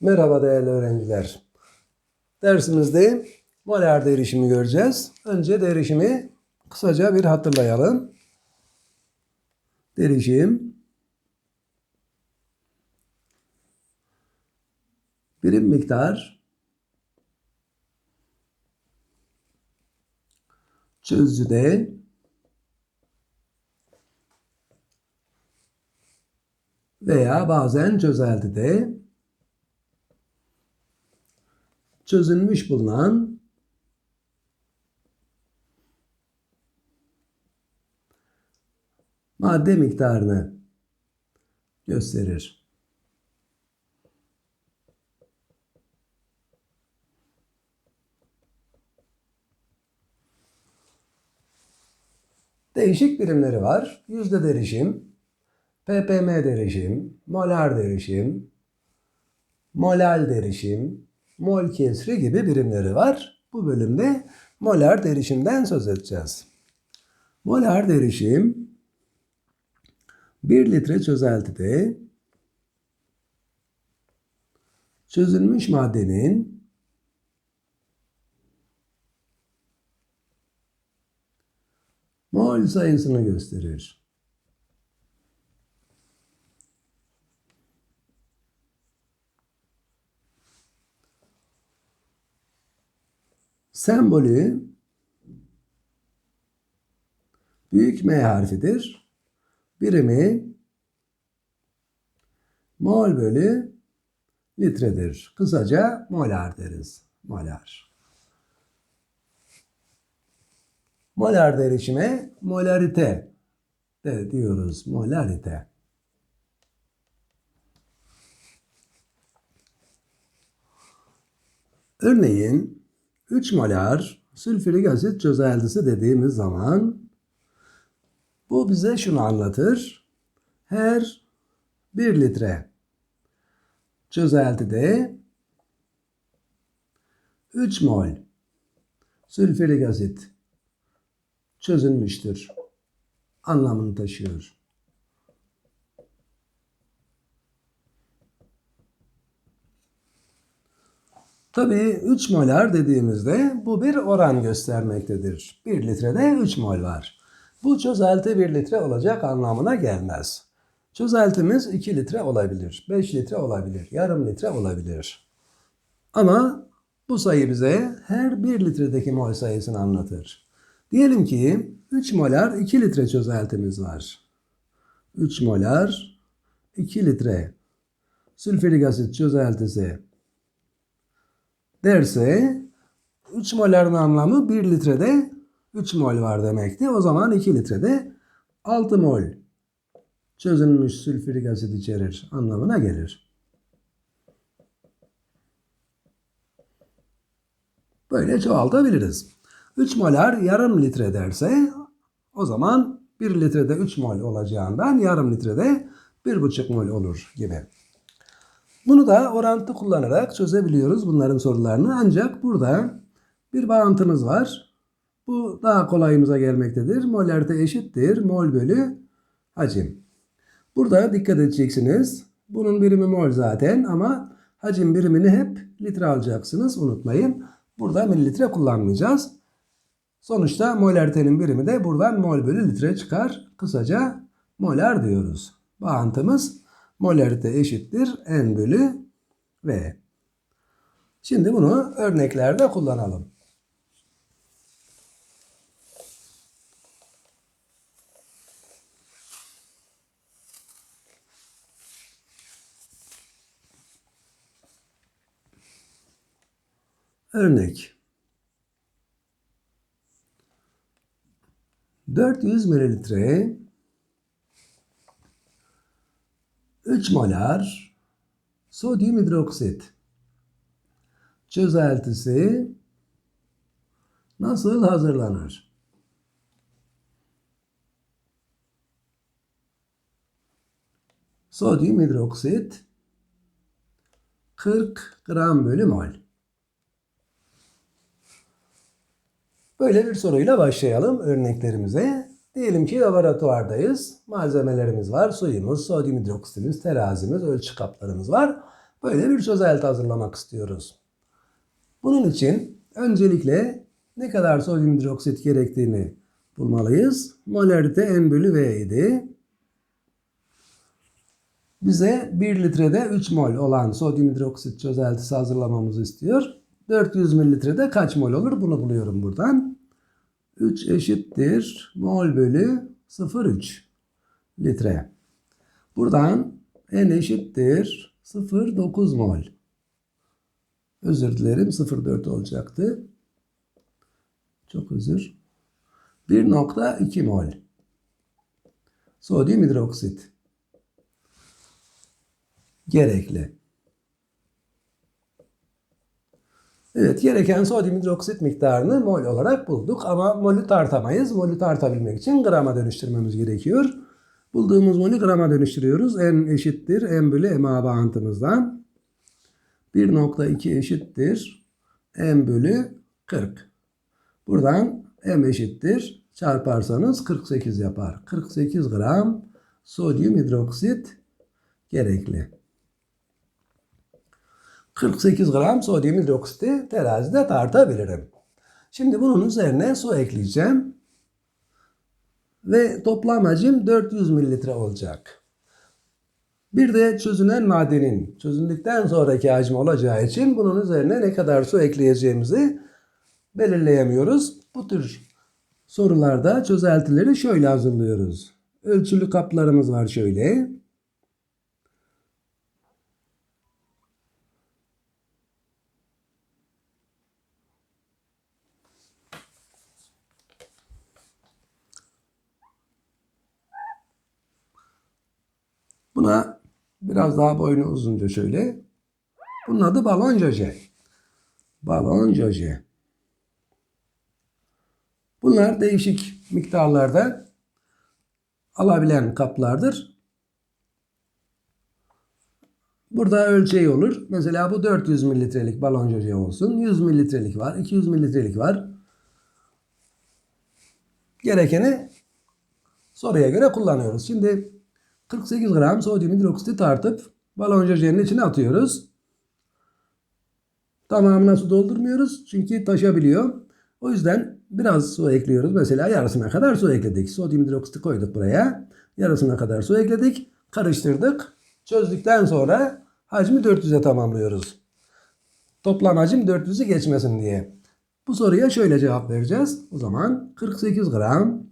Merhaba değerli öğrenciler. Dersimizde molar derişimi göreceğiz. Önce derişimi kısaca bir hatırlayalım. Derişim birim miktar çözüde veya bazen çözeltide çözülmüş bulunan madde miktarını gösterir. Değişik birimleri var. Yüzde derişim, ppm derişim, molar derişim, molal derişim, mol kesri gibi birimleri var. Bu bölümde molar derişimden söz edeceğiz. Molar derişim 1 litre çözeltide çözülmüş maddenin mol sayısını gösterir. Sembolü büyük M harfidir. Birimi mol bölü litredir. Kısaca molar deriz. Molar. Molar derişime molarite de diyoruz. Molarite. Örneğin 3 molar sülfürik asit çözeltisi dediğimiz zaman bu bize şunu anlatır. Her 1 litre çözeltide 3 mol sülfürik asit çözülmüştür anlamını taşıyor. Tabii 3 molar dediğimizde bu bir oran göstermektedir. 1 litrede 3 mol var. Bu çözelti 1 litre olacak anlamına gelmez. Çözeltimiz 2 litre olabilir, 5 litre olabilir, yarım litre olabilir. Ama bu sayı bize her 1 litredeki mol sayısını anlatır. Diyelim ki 3 molar 2 litre çözeltimiz var. 3 molar 2 litre sülfürik asit çözeltisi derse 3 moların anlamı 1 litrede 3 mol var demekti. O zaman 2 litrede 6 mol çözülmüş sülfürik asit içerir anlamına gelir. Böyle çoğaltabiliriz. 3 molar yarım litre derse o zaman 1 litrede 3 mol olacağından yarım litrede 1,5 mol olur gibi. Bunu da orantı kullanarak çözebiliyoruz bunların sorularını. Ancak burada bir bağıntımız var. Bu daha kolayımıza gelmektedir. Molarite eşittir. Mol bölü hacim. Burada dikkat edeceksiniz. Bunun birimi mol zaten ama hacim birimini hep litre alacaksınız. Unutmayın. Burada mililitre kullanmayacağız. Sonuçta molaritenin birimi de buradan mol bölü litre çıkar. Kısaca molar diyoruz. Bağıntımız molarite eşittir n bölü v. Şimdi bunu örneklerde kullanalım. Örnek 400 mililitre 3 molar sodyum hidroksit çözeltisi nasıl hazırlanır? Sodyum hidroksit 40 gram bölü mol. Böyle bir soruyla başlayalım örneklerimize. Diyelim ki laboratuvardayız. Malzemelerimiz var. Suyumuz, sodyum hidroksitimiz, terazimiz, ölçü kaplarımız var. Böyle bir çözelti hazırlamak istiyoruz. Bunun için öncelikle ne kadar sodyum hidroksit gerektiğini bulmalıyız. Molarite N bölü V idi. Bize 1 litrede 3 mol olan sodyum hidroksit çözeltisi hazırlamamızı istiyor. 400 mililitrede kaç mol olur bunu buluyorum buradan. 3 eşittir mol bölü 0,3 litre. Buradan N eşittir 0,9 mol. Özür dilerim 0,4 olacaktı. Çok özür. 1,2 mol. Sodyum hidroksit. Gerekli. Evet gereken sodyum hidroksit miktarını mol olarak bulduk ama molü tartamayız. Molü tartabilmek için grama dönüştürmemiz gerekiyor. Bulduğumuz molü grama dönüştürüyoruz. N eşittir M bölü MA bağıntımızdan. 1.2 eşittir M bölü 40. Buradan M eşittir çarparsanız 48 yapar. 48 gram sodyum hidroksit gerekli. 48 gram sodyum hidroksiti terazide tartabilirim. Şimdi bunun üzerine su ekleyeceğim. Ve toplam hacim 400 mililitre olacak. Bir de çözünen madenin çözündükten sonraki hacmi olacağı için bunun üzerine ne kadar su ekleyeceğimizi belirleyemiyoruz. Bu tür sorularda çözeltileri şöyle hazırlıyoruz. Ölçülü kaplarımız var şöyle. Buna biraz daha boynu uzunca şöyle. Bunun adı balon joje. Balon joje. Bunlar değişik miktarlarda alabilen kaplardır. Burada ölçeği olur. Mesela bu 400 mililitrelik balon joje olsun. 100 mililitrelik var, 200 mililitrelik var. Gerekeni soruya göre kullanıyoruz. Şimdi 48 gram sodyum hidroksiti tartıp balon jojenin içine atıyoruz. Tamamına su doldurmuyoruz çünkü taşabiliyor. O yüzden biraz su ekliyoruz. Mesela yarısına kadar su ekledik. Sodyum hidroksiti koyduk buraya. Yarısına kadar su ekledik. Karıştırdık. Çözdükten sonra hacmi 400'e tamamlıyoruz. Toplam hacim 400'ü geçmesin diye. Bu soruya şöyle cevap vereceğiz. O zaman 48 gram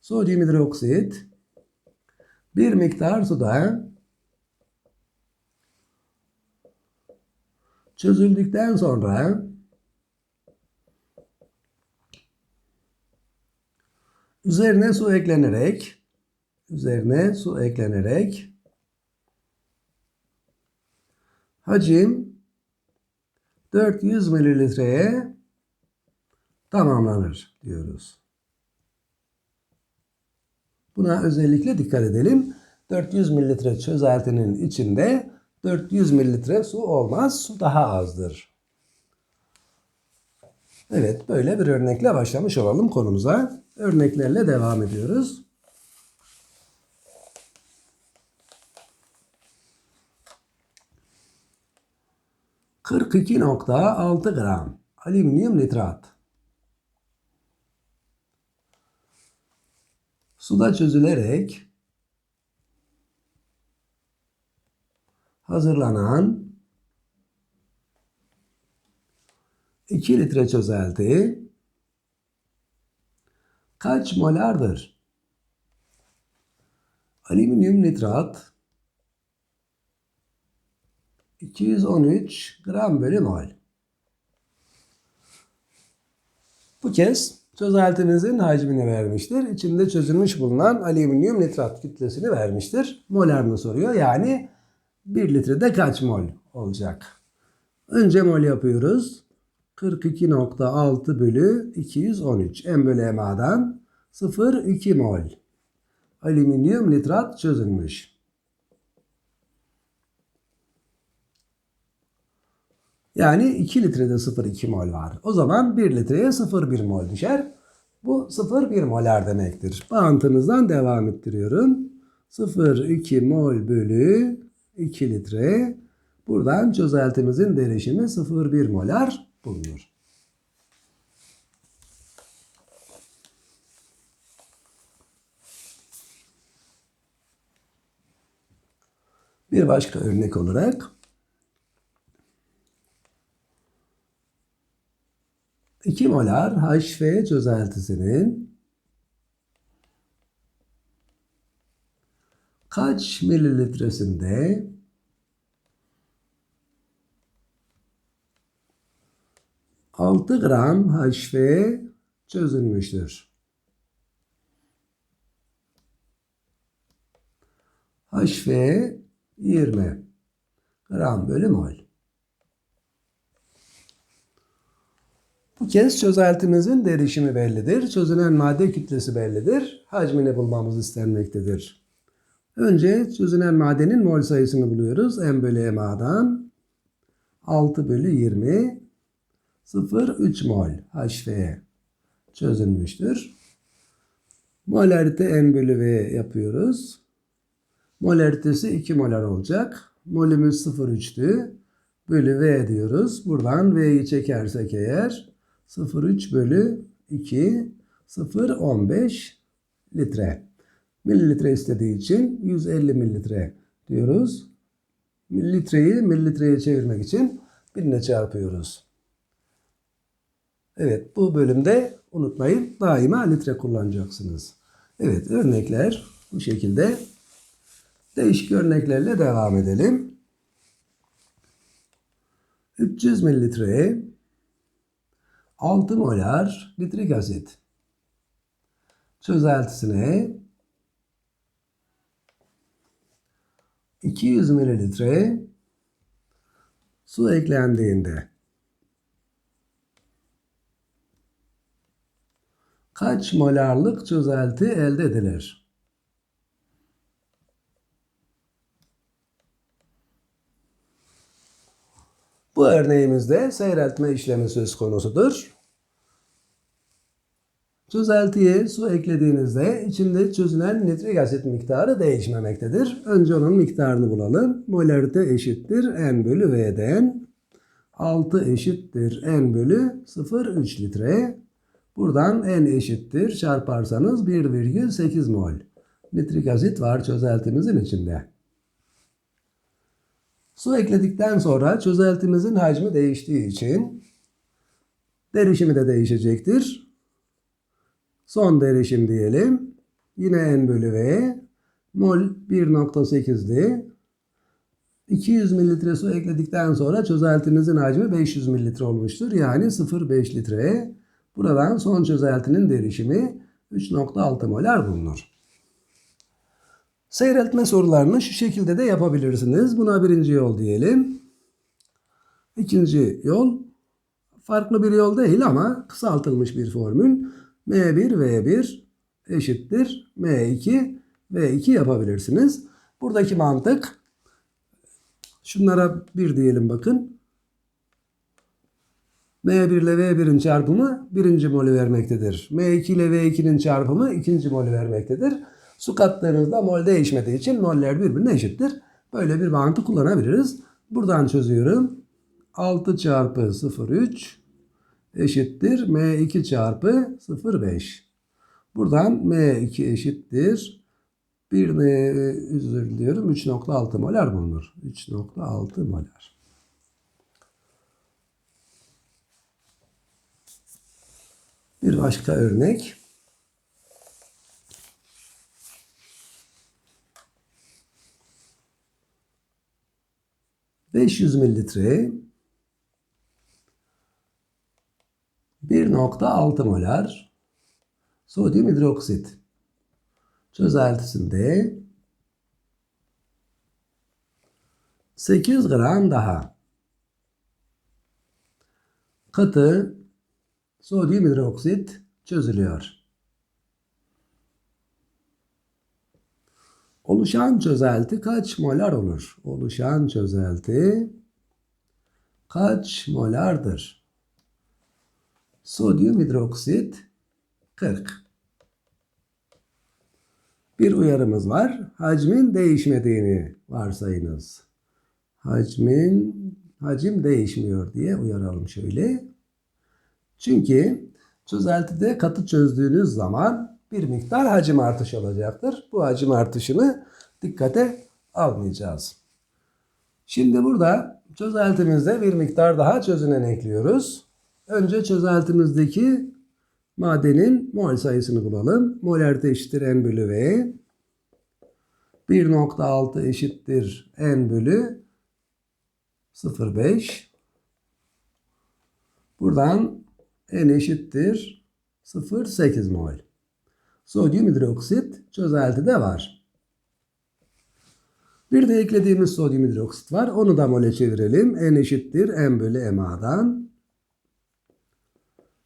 sodyum hidroksit bir miktar suda çözüldükten sonra üzerine su eklenerek üzerine su eklenerek hacim 400 mililitreye tamamlanır diyoruz. Buna özellikle dikkat edelim. 400 mililitre çözeltinin içinde 400 mililitre su olmaz. Su daha azdır. Evet böyle bir örnekle başlamış olalım konumuza. Örneklerle devam ediyoruz. ...42.6 gram alüminyum nitrat. Suda çözülerek hazırlanan 2 litre çözelti kaç molardır? Alüminyum nitrat 213 gram bölü mol. Bu kez çözeltimizin hacmini vermiştir. İçinde çözülmüş bulunan alüminyum nitrat kütlesini vermiştir. Molarını soruyor. Yani 1 litrede kaç mol olacak? Önce mol yapıyoruz. 42.6 bölü 213. M bölü MA'dan 0,2 mol. Alüminyum nitrat çözülmüş. Yani 2 litrede 0,2 mol var. O zaman 1 litreye 0,1 mol düşer. Bu 0,1 molar demektir. Bağıntımızdan devam ettiriyorum. 0,2 mol bölü 2 litre Buradan çözeltimizin derişimi 0,1 molar bulunur. Bir başka örnek olarak 2 molar HF çözeltisinin kaç mililitresinde altı gram HF çözülmüştür. HF 20 gram bölü mol. Bu kez çözeltimizin derişimi bellidir. Çözünen madde kütlesi bellidir. Hacmini bulmamız istenmektedir. Önce çözünen maddenin mol sayısını buluyoruz. M bölü MA'dan 6 bölü 20 0,3 mol HF çözülmüştür. Molarite M bölü V yapıyoruz. Molaritesi 2 molar olacak. Molümüz 0,3'tü. Bölü V diyoruz. Buradan V'yi çekersek eğer 0,3 bölü 2 0,15 litre. Mililitre istediği için 150 mililitre diyoruz. Mililitreyi mililitreye çevirmek için birine çarpıyoruz. Evet bu bölümde unutmayın daima litre kullanacaksınız. Evet örnekler bu şekilde. Değişik örneklerle devam edelim. 300 mililitreye 6 molar nitrik asit çözeltisine 200 mililitre su eklendiğinde kaç molarlık çözelti elde edilir? Bu örneğimizde seyreltme işlemi söz konusudur. Çözeltiye su eklediğinizde içinde çözünen nitrik asit miktarı değişmemektedir. Önce onun miktarını bulalım. Molarite eşittir n bölü v'den. 6 eşittir n bölü 0,3 litre. Buradan n eşittir çarparsanız 1,8 mol. Nitrik asit var çözeltimizin içinde. Su ekledikten sonra çözeltimizin hacmi değiştiği için derişimi de değişecektir. Son derişim diyelim. Yine n bölü v. Mol 1.8'di. 200 mililitre su ekledikten sonra çözeltimizin hacmi 500 mililitre olmuştur. Yani 0,5 litre. Buradan son çözeltinin derişimi 3.6 molar bulunur. Seyreltme sorularını şu şekilde de yapabilirsiniz. Buna birinci yol diyelim. İkinci yol farklı bir yol değil ama kısaltılmış bir formül. M1 V1 eşittir M2 V2 yapabilirsiniz. Buradaki mantık şunlara bir diyelim bakın. M1 ile V1'in çarpımı birinci molü vermektedir. M2 ile V2'nin çarpımı ikinci molü vermektedir. Su kattığınızda mol değişmediği için moller birbirine eşittir. Böyle bir mantık kullanabiliriz. Buradan çözüyorum. 6 çarpı 0,3 eşittir M2 çarpı 0,5. Buradan M2 eşittir. Bir M özür diliyorum 3.6 molar bulunur. 3.6 molar. Bir başka örnek. ...500 mililitre 1.6 molar sodyum hidroksit çözeltisinde 8 gram daha katı sodyum hidroksit çözülüyor. Oluşan çözelti kaç molar olur? Oluşan çözelti kaç molardır? Sodyum hidroksit 40. Bir uyarımız var. Hacmin değişmediğini varsayınız. hacmin hacim değişmiyor diye uyaralım şöyle. Çünkü çözeltide katı çözdüğünüz zaman bir miktar hacim artışı olacaktır. Bu hacim artışını dikkate almayacağız. Şimdi burada çözeltimizde bir miktar daha çözünen ekliyoruz. Önce çözeltimizdeki madenin mol sayısını bulalım. Molarite eşittir n bölü v. 1.6 eşittir n bölü 0.5. Buradan n eşittir 0.8 mol. Sodyum hidroksit çözeltide var. Bir de eklediğimiz sodyum hidroksit var. Onu da mole çevirelim. N eşittir M bölü MA'dan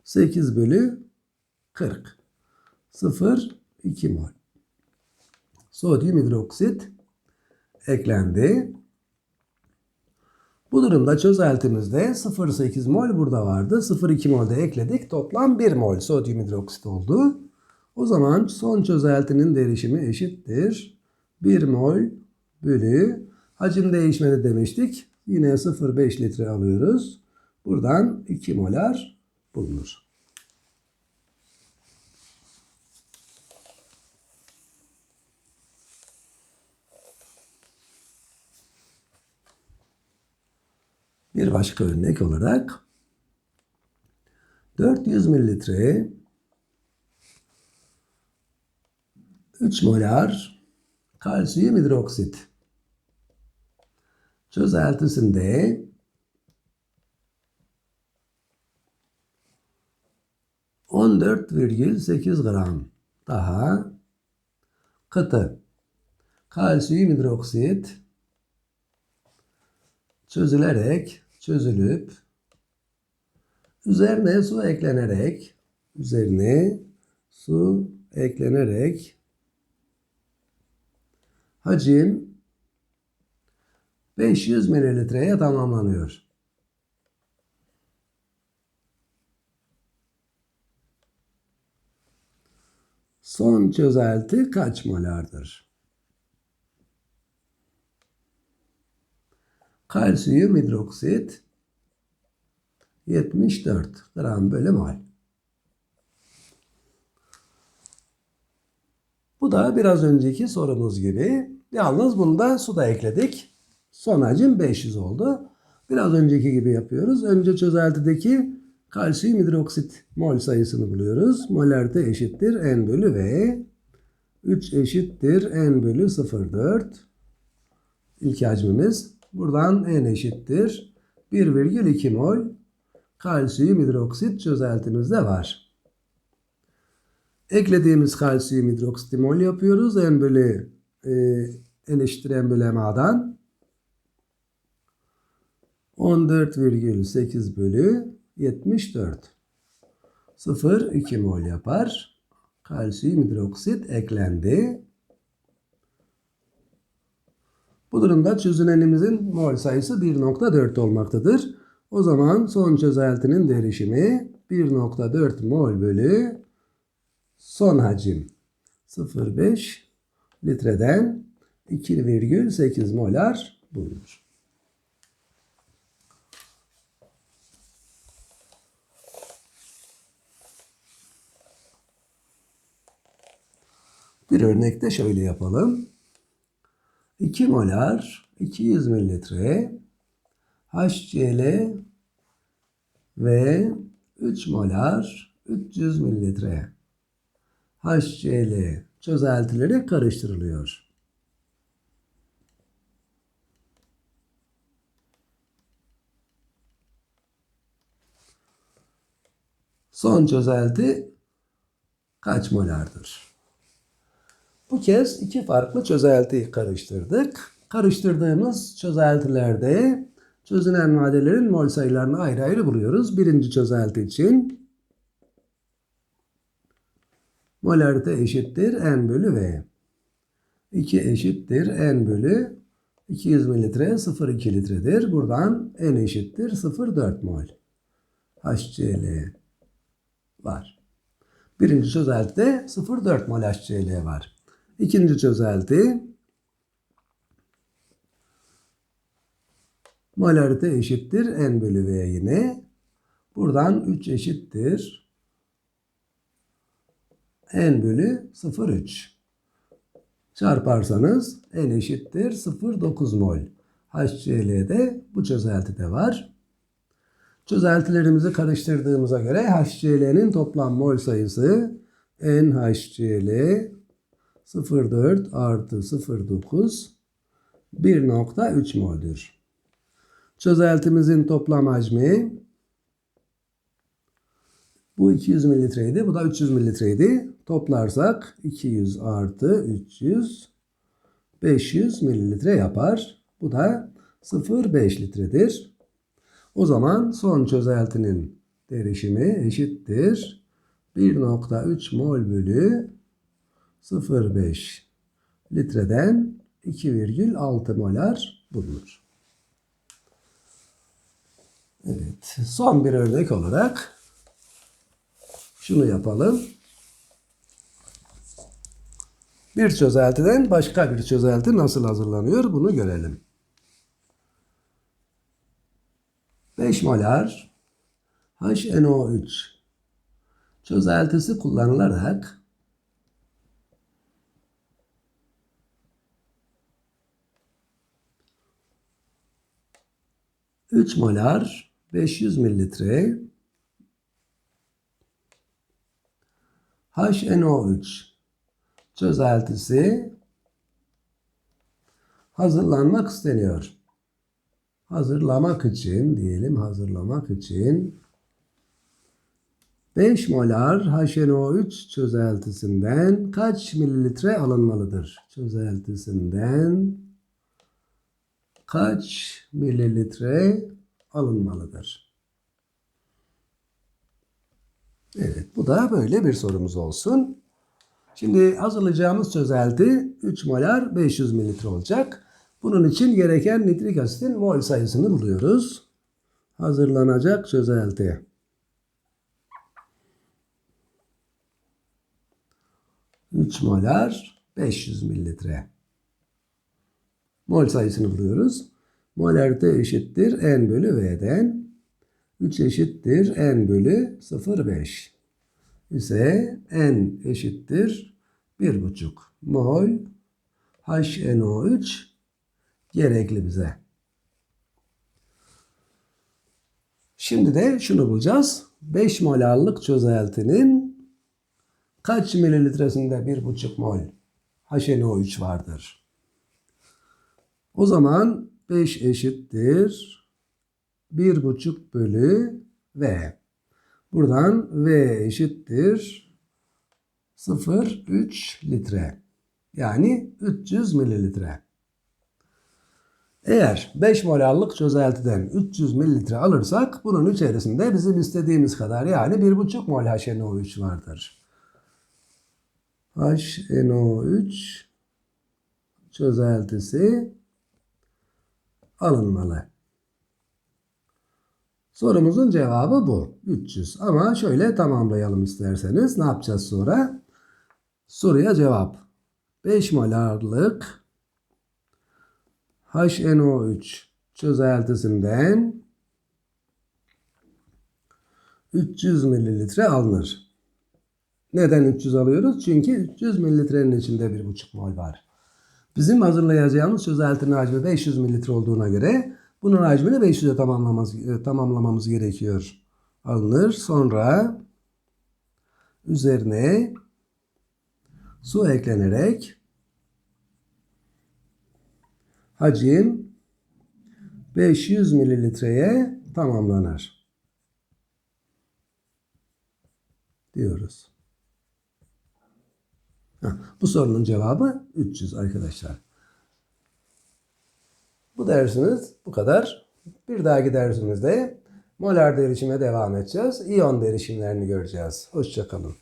8 bölü 40. 0, 2 mol. Sodyum hidroksit eklendi. Bu durumda çözeltimizde 0,8 mol burada vardı. 0,2 mol de ekledik. Toplam 1 mol sodyum hidroksit oldu. O zaman son çözeltinin derişimi eşittir. 1 mol bölü hacim değişmedi demiştik. Yine 0,5 litre alıyoruz. Buradan 2 molar bulunur. Bir başka örnek olarak 400 mililitre 3 molar kalsiyum hidroksit. Çözeltisinde on dört virgül sekiz gram. Daha katı kalsiyum hidroksit çözülerek çözülüp üzerine su eklenerek üzerine su eklenerek hacim 500 mililitreye tamamlanıyor. Son çözelti kaç molardır? Kalsiyum hidroksit 74 gram bölü mol. Bu da biraz önceki sorumuz gibi. Yalnız bunda su da ekledik. Son hacim 500 oldu. Biraz önceki gibi yapıyoruz. Önce çözeltideki kalsiyum hidroksit mol sayısını buluyoruz. Molarite eşittir n bölü v. 3 eşittir n bölü 0,4. İlk hacmimiz. Buradan n eşittir 1,2 mol kalsiyum hidroksit çözeltimizde var. Eklediğimiz kalsiyum hidroksiti mol yapıyoruz. N bölü e, n eşittir n bölü MA'dan 14,8 bölü 74. 0,2 mol yapar. Kalsiyum hidroksit eklendi. Bu durumda çözünenimizin mol sayısı 1.4 olmaktadır. O zaman son çözeltinin derişimi 1.4 mol bölü son hacim 0.5 litreden 2,8 molar bulunur. Bir örnekte şöyle yapalım. 2 molar 200 mililitre HCl ve 3 molar 300 mililitre HCl çözeltileri karıştırılıyor. Son çözelti kaç molardır? Bu kez iki farklı çözelti karıştırdık. Karıştırdığımız çözeltilerde çözünen maddelerin mol sayılarını ayrı ayrı buluyoruz. Birinci çözelti için molarite eşittir n bölü v. 2 eşittir n bölü 200 mililitre 0,2 litredir. Buradan n eşittir 0,4 mol. HCl var. Birinci çözeltide 0,4 mol HCl var. İkinci çözelti Molarite eşittir n bölü v yine. Buradan 3 eşittir n bölü 0,3. Çarparsanız n eşittir 0,9 mol. HCl'de bu çözeltide var. Çözeltilerimizi karıştırdığımıza göre HCl'nin toplam mol sayısı NHCl 0,4 artı 0,9 1,3 mol'dür. Çözeltimizin toplam hacmi bu 200 mililitreydi. Bu da 300 mililitreydi. Toplarsak 200 artı 300 500 mililitre yapar. Bu da 0,5 litredir. O zaman son çözeltinin derişimi eşittir. 1.3 mol bölü 0,5 litreden 2,6 molar bulunur. Evet, son bir örnek olarak şunu yapalım. Bir çözeltiden başka bir çözelti nasıl hazırlanıyor bunu görelim. 5 molar. HNO3 çözeltisi kullanılarak Üç molar 500 mililitre. HNO3 çözeltisi hazırlanmak isteniyor. Hazırlamak için diyelim hazırlamak için 5 molar HNO3 çözeltisinden kaç mililitre alınmalıdır? Çözeltisinden kaç mililitre alınmalıdır? Evet, bu da böyle bir sorumuz olsun. Şimdi hazırlayacağımız çözelti 3 molar 500 mililitre olacak. Bunun için gereken nitrik asitin mol sayısını buluyoruz. Hazırlanacak çözelti. Üç molar 500 mililitre. Mol sayısını buluyoruz. Molarite eşittir n bölü v'den. 3 eşittir n bölü 0,5 ise n eşittir 1,5 mol HNO3 gerekli bize. Şimdi de şunu bulacağız. 5 molarlık çözeltinin kaç mililitresinde 1,5 mol HNO3 vardır? O zaman 5 eşittir 1,5 bölü V. Buradan V eşittir 0,3 litre. Yani 300 mililitre. Eğer 5 molarlık çözeltiden 300 mililitre alırsak bunun içerisinde bizim istediğimiz kadar yani 1,5 mol HNO3 vardır. HNO3 çözeltisi alınmalı. Sorumuzun cevabı bu. 300. Ama şöyle tamamlayalım isterseniz. Ne yapacağız sonra? Soruya cevap. 5 molarlık HNO3 çözeltisinden 300 mililitre alınır. Neden 300 alıyoruz? Çünkü 300 mililitrenin içinde 1,5 mol var. Bizim hazırlayacağımız çözeltinin hacmi 500 mililitre olduğuna göre bunun hacmini 500'e tamamlamamız, e, tamamlamamız gerekiyor. Alınır. Sonra üzerine su eklenerek hacim 500 mililitreye tamamlanır. Diyoruz. Heh, bu sorunun cevabı 300 arkadaşlar. Bu dersimiz bu kadar. Bir dahaki dersimizde molar derişime devam edeceğiz. İyon derişimlerini göreceğiz. Hoşçakalın.